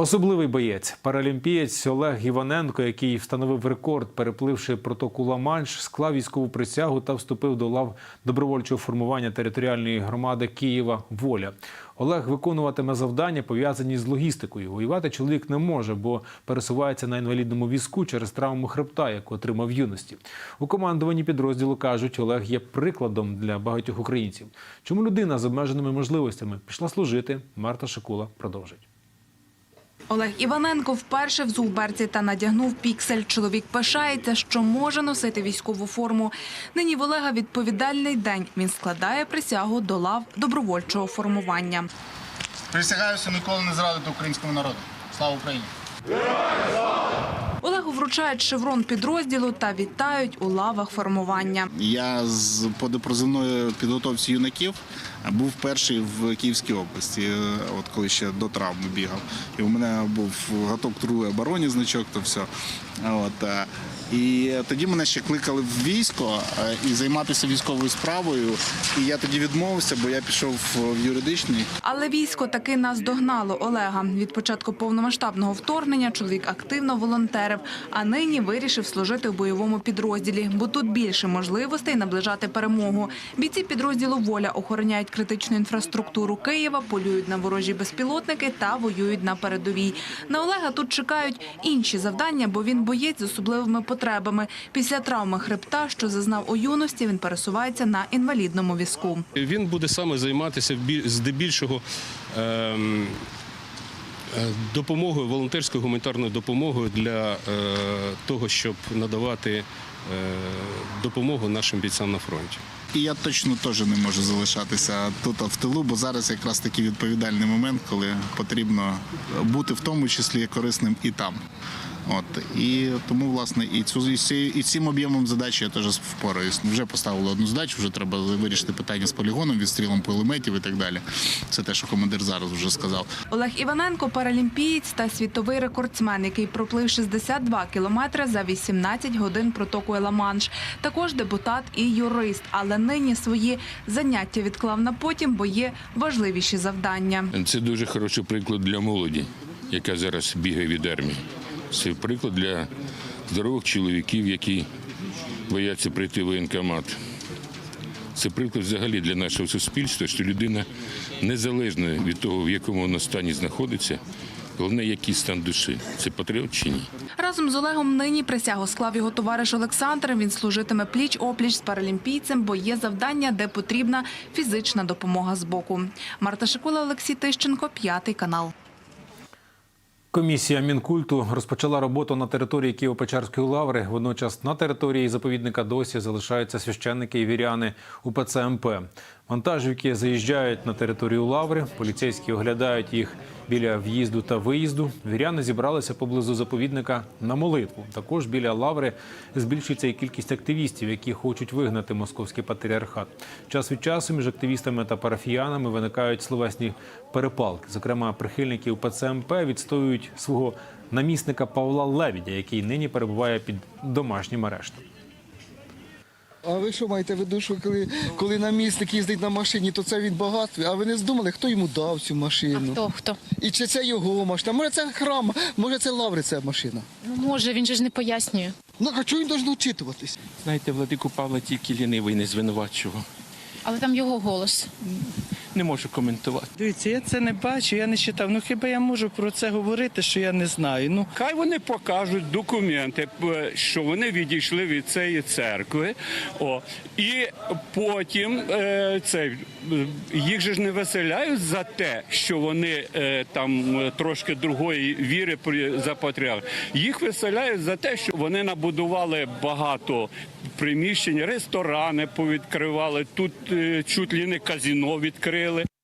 Особливий боєць, паралімпієць Олег Іваненко, який встановив рекорд, перепливши протоку Ла-Манш, склав військову присягу та вступив до лав добровольчого формування територіальної громади Києва Воля. Олег виконуватиме завдання, пов'язані з логістикою. Воювати чоловік не може, бо пересувається на інвалідному візку через травму хребта, яку отримав в юності. У командуванні підрозділу кажуть, Олег є прикладом для багатьох українців. Чому людина з обмеженими можливостями пішла служити? Марта Шикула продовжить. Олег Іваненко вперше взув берці та надягнув піксель. Чоловік пишається, що може носити військову форму. Нині в Олега відповідальний день. Він складає присягу до лав добровольчого формування. Присягаюся ніколи не зрадити українському народу. Слава Україні! Олегу вручають шеврон підрозділу та вітають у лавах формування. Я з по підготовці юнаків був перший в Київській області, е, от коли ще до травми бігав. І у мене був гаток другої обороні значок, то все. От, е, і тоді мене ще кликали в військо е, і займатися військовою справою. І я тоді відмовився, бо я пішов в юридичний. Але військо таки наздогнало Олега. Від початку повномасштабного вторгнення чоловік активно волонтерив, а нині вирішив служити в бойовому підрозділі, бо тут більше можливостей наближати перемогу. Бійці підрозділу Воля охороняють критичну інфраструктуру Києва, полюють на ворожі безпілотники та воюють на передовій. На Олега тут чекають інші завдання, бо він боєць з особливими потребами. Після травми хребта, що зазнав у юності, він пересувається на інвалідному візку. Він буде саме займатися здебільшого ем, е, допомогою, волонтерською гуманітарною допомогою для е, того, щоб надавати допомогу нашим бійцям на фронті. І я точно теж не можу залишатися тут в тилу, бо зараз якраз такий відповідальний момент, коли потрібно бути в тому числі корисним і там. От і тому, власне, і цю і, цим об'ємом задач я теж впораюсь. Вже поставили одну задачу, вже треба вирішити питання з полігоном, відстрілом кулеметів і так далі. Це те, що командир зараз вже сказав. Олег Іваненко – паралімпієць та світовий рекордсмен, який проплив 62 кілометри за 18 годин протокою Ла-Манш. Також депутат і юрист, але нині свої заняття відклав на потім, бо є важливіші завдання. Це дуже хороший приклад для молоді, яка зараз бігає від армії. Це приклад для здорових чоловіків, які бояться прийти в воєнкомат. Це приклад взагалі для нашого суспільства, що людина незалежно від того, в якому вона стані знаходиться, головне, який стан душі. Це патріот чи ні? Разом з Олегом нині присягу склав його товариш Олександр. Він служитиме пліч-опліч з паралімпійцем, бо є завдання, де потрібна фізична допомога з боку. Марта Шикула, Олексій Тищенко, п'ятий канал. Комісія Мінкульту розпочала роботу на території Києво-Печерської лаври. Водночас на території заповідника досі залишаються священники і віряни УПЦ МП. Вантажівки заїжджають на територію лаври. Поліцейські оглядають їх біля в'їзду та виїзду. Віряни зібралися поблизу заповідника на молитву. Також біля лаври збільшується і кількість активістів, які хочуть вигнати московський патріархат. Час від часу між активістами та парафіянами виникають словесні перепалки. Зокрема, прихильники УПЦ МП відстоюють свого намісника Павла Левідя, який нині перебуває під домашнім арештом. А ви що маєте в виду, що коли, коли намісник їздить на машині, то це він багатий? А ви не здумали, хто йому дав цю машину? Хто хто? І чи це його машина? Може це храм, може це лаври ця машина. Ну може, він же ж не пояснює. Ну а чого він должен вчитуватись? Знаєте, владику Павла тільки лінивий не звинувачував. Але там його голос. Не можу коментувати. Дивіться, я це не бачу, я не читав. Ну хіба я можу про це говорити, що я не знаю? Ну Хай вони покажуть документи, що вони відійшли від цієї церкви. О, і потім е, це, їх же ж не виселяють за те, що вони е, там трошки другої віри при- за патріарх. Їх виселяють за те, що вони набудували багато приміщень, ресторани повідкривали, тут е, чуть ли не казіно відкрили. зробили.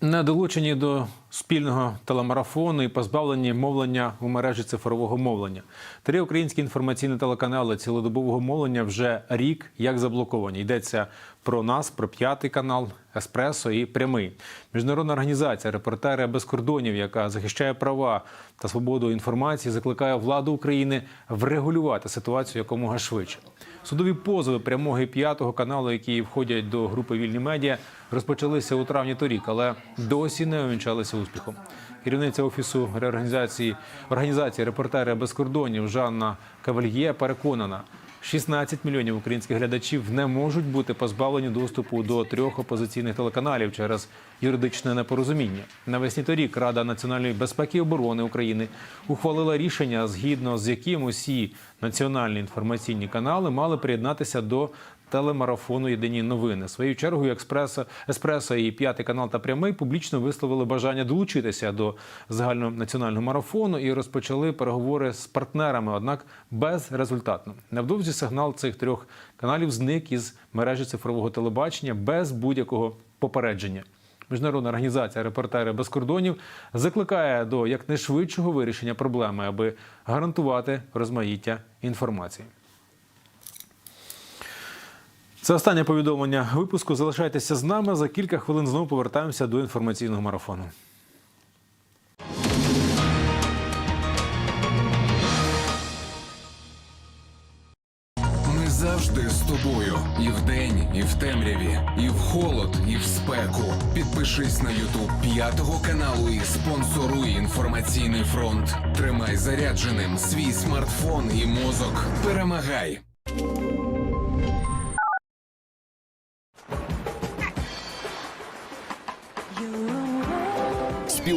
Не долучені до спільного телемарафону і позбавлені мовлення у мережі цифрового мовлення. Три українські інформаційні телеканали цілодобового мовлення вже рік як заблоковані. Йдеться про нас, про п'ятий канал, Еспресо і прямий. Міжнародна організація Репортери без кордонів, яка захищає права та свободу інформації, закликає владу України врегулювати ситуацію якомога швидше. Судові позови прямого і п'ятого каналу, які входять до групи вільні медіа, розпочалися у травні торік, але досі не увінчалися успіхом. Керівниця офісу реорганізації організації репортери без кордонів Жанна Кавальє переконана. 16 мільйонів українських глядачів не можуть бути позбавлені доступу до трьох опозиційних телеканалів через юридичне непорозуміння. Навесні торік Рада національної безпеки і оборони України ухвалила рішення, згідно з яким усі національні інформаційні канали мали приєднатися до телемарафону Єдині новини. Своєю чергою експреса еспресо і п'ятий канал та прямий публічно висловили бажання долучитися до загальнонаціонального марафону і розпочали переговори з партнерами, однак безрезультатно. Невдовзі сигнал цих трьох каналів зник із мережі цифрового телебачення без будь-якого попередження. Міжнародна організація Репортери без кордонів закликає до якнайшвидшого вирішення проблеми, аби гарантувати розмаїття інформації. Це останнє повідомлення випуску. Залишайтеся з нами. За кілька хвилин знову повертаємося до інформаційного марафону. Ми завжди з тобою. І вдень, і в темряві, і в холод, і в спеку. Підпишись на Ютуб п'ятого каналу і спонсоруй інформаційний фронт. Тримай зарядженим свій смартфон і мозок. Перемагай!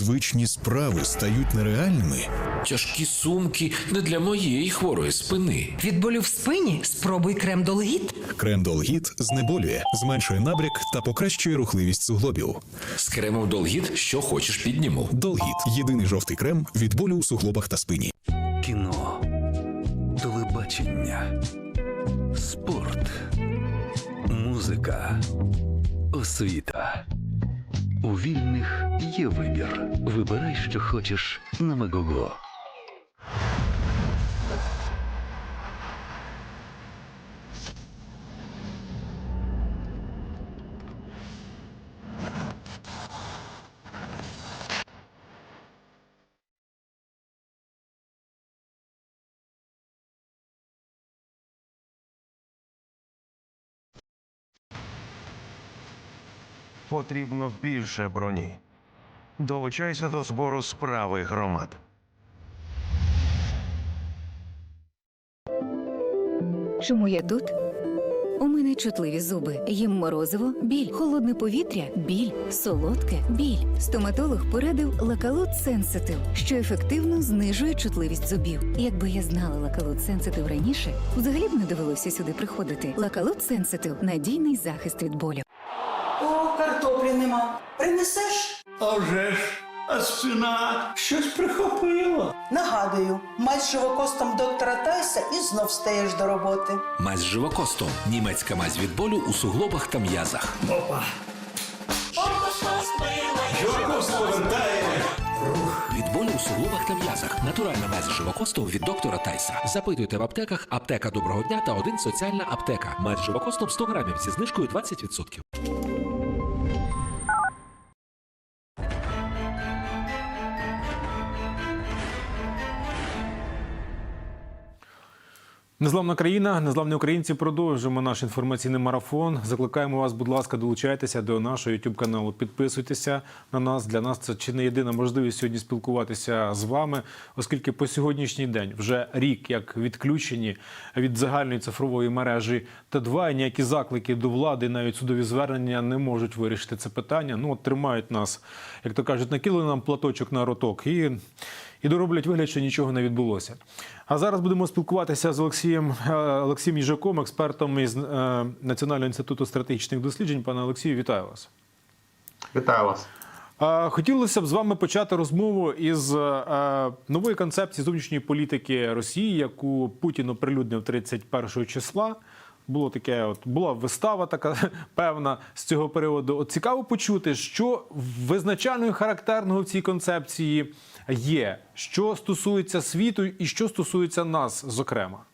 Звичні справи стають нереальними. Тяжкі сумки не для моєї хворої спини. Від болю в спині спробуй крем Долгіт. Крем Долгіт знеболює, зменшує набряк та покращує рухливість суглобів. З кремом Долгіт що хочеш підніму. Долгіт єдиний жовтий крем від болю у суглобах та спині. Кіно, телебачення, спорт, музика, освіта. У вільних є вибір. Вибирай, що хочеш на Мегого. Потрібно більше броні. Долучайся до збору справи громад. Чому я тут? У мене чутливі зуби. Їм морозиво, біль, холодне повітря, біль, солодке, біль. Стоматолог порадив лакалут Сенситив, що ефективно знижує чутливість зубів. Якби я знала лакалут Сенситив раніше, взагалі б не довелося сюди приходити. Лакалут Сенситив надійний захист від болю. О, картоплі нема. Принесеш? А вже ж, а спина щось прихопила. Нагадую, мать з живокостом доктора Тайса і знов стаєш до роботи. Мазь з живокостом. Німецька мазь від болю у суглобах та м'язах. Опа. Живокост повертає. Від болю у суглобах та м'язах. Натуральна мазь з живокостом від доктора Тайса. Запитуйте в аптеках аптека доброго дня та один соціальна аптека. Мазь з живокостом 100 грамів зі знижкою 20%. Незламна країна, незламні українці. Продовжуємо наш інформаційний марафон. Закликаємо вас, будь ласка, долучайтеся до нашого youtube каналу. Підписуйтеся на нас. Для нас це чи не єдина можливість сьогодні спілкуватися з вами, оскільки по сьогоднішній день вже рік як відключені від загальної цифрової мережі Т2, і ніякі заклики до влади, навіть судові звернення не можуть вирішити це питання. Ну от тримають нас, як то кажуть, накинули нам платочок на роток і. І дороблять вигляд, що нічого не відбулося. А зараз будемо спілкуватися з Олексієм е, Олексієм Їжаком, експертом із е, Національного інституту стратегічних досліджень. Пане Олексію, вітаю вас. Вітаю вас. Хотілося б з вами почати розмову із е, нової концепції зовнішньої політики Росії, яку Путін оприлюднив 31 числа. було таке, от була вистава така певна з цього періоду. От цікаво почути, що визначальною характерного в цій концепції є, що стосується світу і що стосується нас, зокрема.